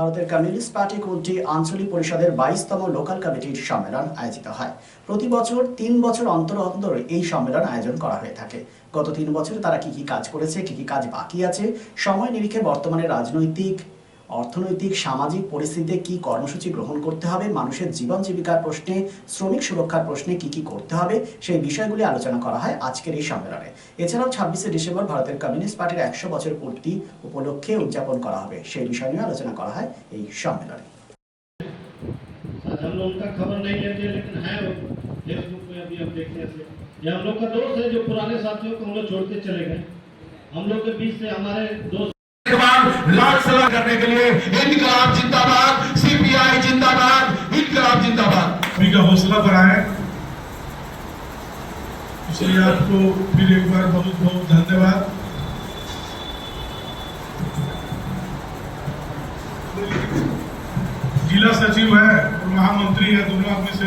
ভারতের communist party কর্তৃক আঞ্চলিক পরিষদের বাইশতম লোকাল কমিটির সম্মেলন আয়োজিত হয়। প্রতি বছর তিন বছর অন্তর অন্তর এই সম্মেলন আয়োজন করা হয়ে থাকে। গত তিন বছরে তারা কি কি কাজ করেছে, কি কি কাজ বাকি আছে, সময় নিরিখে বর্তমানে রাজনৈতিক অর্থনৈতিক সামাজিক পরিস্থিতিতে কি কর্মসূচি গ্রহণ করতে হবে মানুষের জীবন জীবিকার প্রশ্নে শ্রমিক সুরক্ষার প্রশ্নে কি কি করতে হবে সেই বিষয়গুলি আলোচনা করা হয় আজকের এই সম্মেলনে এছাড়াও ছাব্বিশে ডিসেম্বর ভারতের কমিউনিস্ট পার্টির একশো বছর পূর্তি উপলক্ষে উদযাপন করা হবে সেই বিষয় নিয়ে আলোচনা করা হয় এই সম্মেলনে शायद हम लोग का खबर नहीं लेते लेकिन है वो फेसबुक पे अभी हम देखने से ये हम लोग का दोस्त है जो पुराने साथियों को हम लोग छोड़ के चले गए हम लोग के बीच से हमारे दोस्त इकबाल लाल सलाह करने के लिए, इनकलाब जिंदाबाद, सीपीआई जिंदाबाद, इनकलाब जिंदाबाद। सभी का हौसला बढ़ाएँ। इसलिए आपको फिर एक बार बहुत बहुत धन्यवाद। जिला सचिव है और महामंत्री है, दोनों आदमी से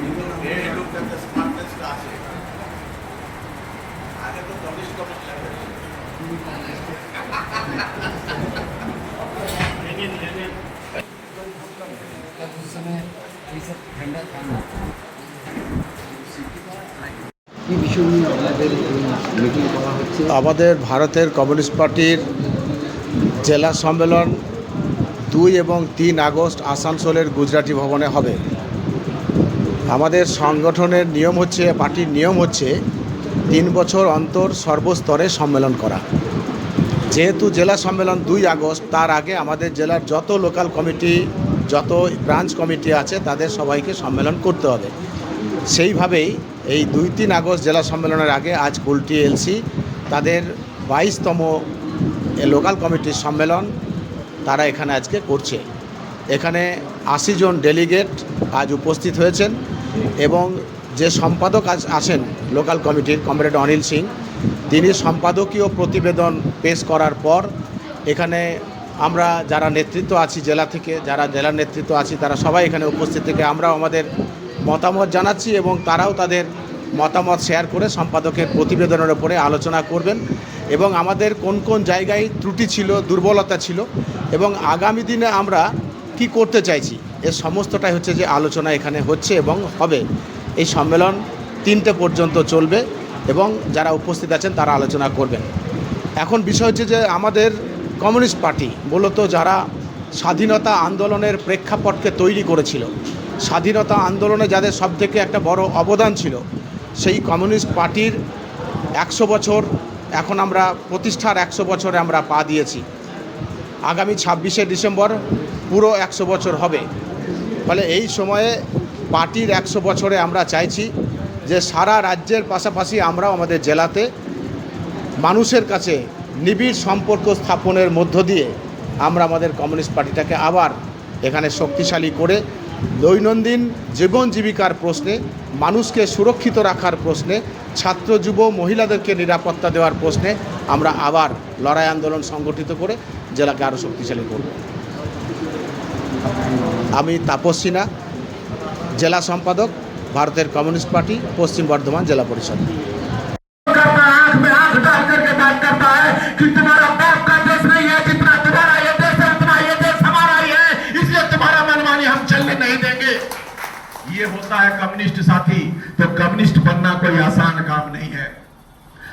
আমাদের ভারতের কমিউনিস্ট পার্টির জেলা সম্মেলন দুই এবং তিন আগস্ট আসানসোলের গুজরাটি ভবনে হবে। আমাদের সংগঠনের নিয়ম হচ্ছে, পার্টির নিয়ম হচ্ছে তিন বছর অন্তর সর্বস্তরে সম্মেলন করা। যেহেতু জেলা সম্মেলন দুই আগস্ট, তার আগে আমাদের জেলার যত লোকাল কমিটি যত ব্রাঞ্চ কমিটি আছে, তাদের সবাইকে সম্মেলন করতে হবে। সেইভাবেই এই দুই তিন আগস্ট জেলা সম্মেলনের আগে আজ কুলটি এলসি তাদের বাইশতম লোকাল কমিটির সম্মেলন তারা এখানে আজকে করছে। এখানে আশি জন ডেলিগেট আজ উপস্থিত হয়েছেন এবং যে সম্পাদক আজ আসেন লোকাল কমিটির কমরেড অনিল সিং, তিনি সম্পাদকীয় প্রতিবেদন পেশ করার পর এখানে আমরা যারা নেতৃত্ব আছি জেলা থেকে, যারা জেলার নেতৃত্ব আছি, তারা সবাই এখানে উপস্থিত থেকে আমরাও আমাদের মতামত জানাচ্ছি এবং তারাও তাদের মতামত শেয়ার করে সম্পাদকের প্রতিবেদনের উপরে আলোচনা করবেন। এবং আমাদের কোন কোন জায়গায় ত্রুটি ছিল, দুর্বলতা ছিল এবং আগামী দিনে আমরা কি করতে চাইছি এর সমস্তটাই হচ্ছে যে আলোচনা এখানে হচ্ছে এবং হবে। এই সম্মেলন তিনটে পর্যন্ত চলবে এবং যারা উপস্থিত আছেন তারা আলোচনা করবেন। এখন বিষয় হচ্ছে যে আমাদের কমিউনিস্ট পার্টি, মূলত যারা স্বাধীনতা আন্দোলনের প্রেক্ষাপটকে তৈরি করেছিল। স্বাধীনতা আন্দোলনে যাদের সবথেকে একটা বড় অবদান ছিল, সেই কমিউনিস্ট পার্টির একশো বছর এখন আমরা, প্রতিষ্ঠার একশো বছরে আমরা পা দিয়েছি। আগামী ছাব্বিশে ডিসেম্বর পুরো একশো বছর হবে। ফলে এই সময়ে পার্টির একশো বছরে আমরা চাইছি যে সারা রাজ্যের পাশাপাশি আমরাও আমাদের জেলাতে মানুষের কাছে নিবিড় সম্পর্ক স্থাপনের মধ্য দিয়ে আমরা আমাদের কমিউনিস্ট পার্টিটাকে আবার এখানে শক্তিশালী করে দৈনন্দিন জীবন জীবিকার প্রশ্নে, মানুষকে সুরক্ষিত রাখার প্রশ্নে, ছাত্র, যুব, মহিলাদেরকে নিরাপত্তা দেওয়ার প্রশ্নে আমরা আবার লড়াই আন্দোলন সংগঠিত করে জেলাকে আরও শক্তিশালী করব। আমি তাপস সিনহা, জেলা সম্পাদক, ভারতের কমিউনিস্ট পার্টি, পশ্চিম বর্ধমান জেলা পরিষদ। ये होता है कम्युनिस्ट साथी। तो कम्युनिस्ट बनना कोई आसान काम नहीं है।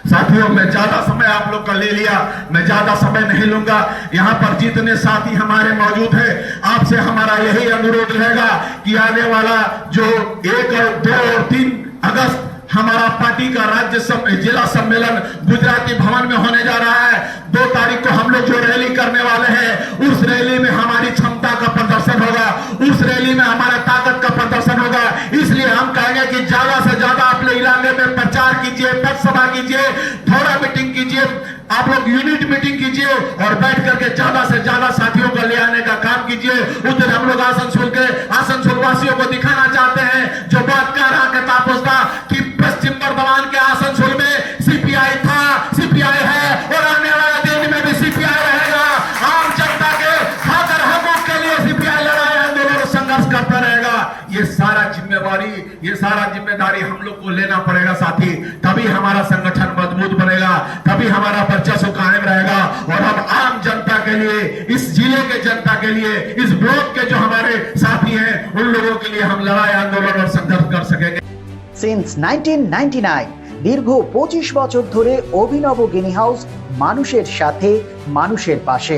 साथियों मैं ज़्यादा समय आप लोग का ले लिया। मैं ज़्यादा समय नहीं लूँगा। यहाँ पर जितने साथी हमारे मौजूद हैं आपसे हमारा यही अनुरोध रहेगा कि आने वाला जो एक और दो और तीन अगस्त हमारा पार्टी का राज्य सम, जिला सम्मेलन गुजराती भवन में होने जा रहा है। दो तारीख को हम लोग जो रैली का ज़्यादा से ज़्यादा अपने इलाके में प्रचार कीजिए पद सभा कीजिए, थोड़ा मीटिंग कीजिए, आप लोग यूनिट मीटिंग कीजिए और बैठ करके ज़्यादा से ज़्यादा साथियों को ले आने का काम कीजिए। उधर हम लोग आसनसोल के आसनसोल वासियों को दिखाना चाहते हैं, जो बात कह रहा कि पश्चिम बर्धमान के आसनसोल में ये सारा जिम्मेदारी हम लोग को लेना पड़ेगा साथी तभी हमारा संगठन मजबूत बनेगा तभी हमारा वर्चस्व कायम रहेगा और हम आम जनता के लिए इस जिले के जनता के लिए इस ब्लॉक के जो हमारे साथी हैं उन लोगों के लिए हम लड़ाई आंदोलन और संघर्ष कर सकेंगे সিন্স নাইনটিন দীর্ঘ পঁচিশ বছর ধরে অভিনব গিনি হাউস মানুষের সাথে মানুষের পাশে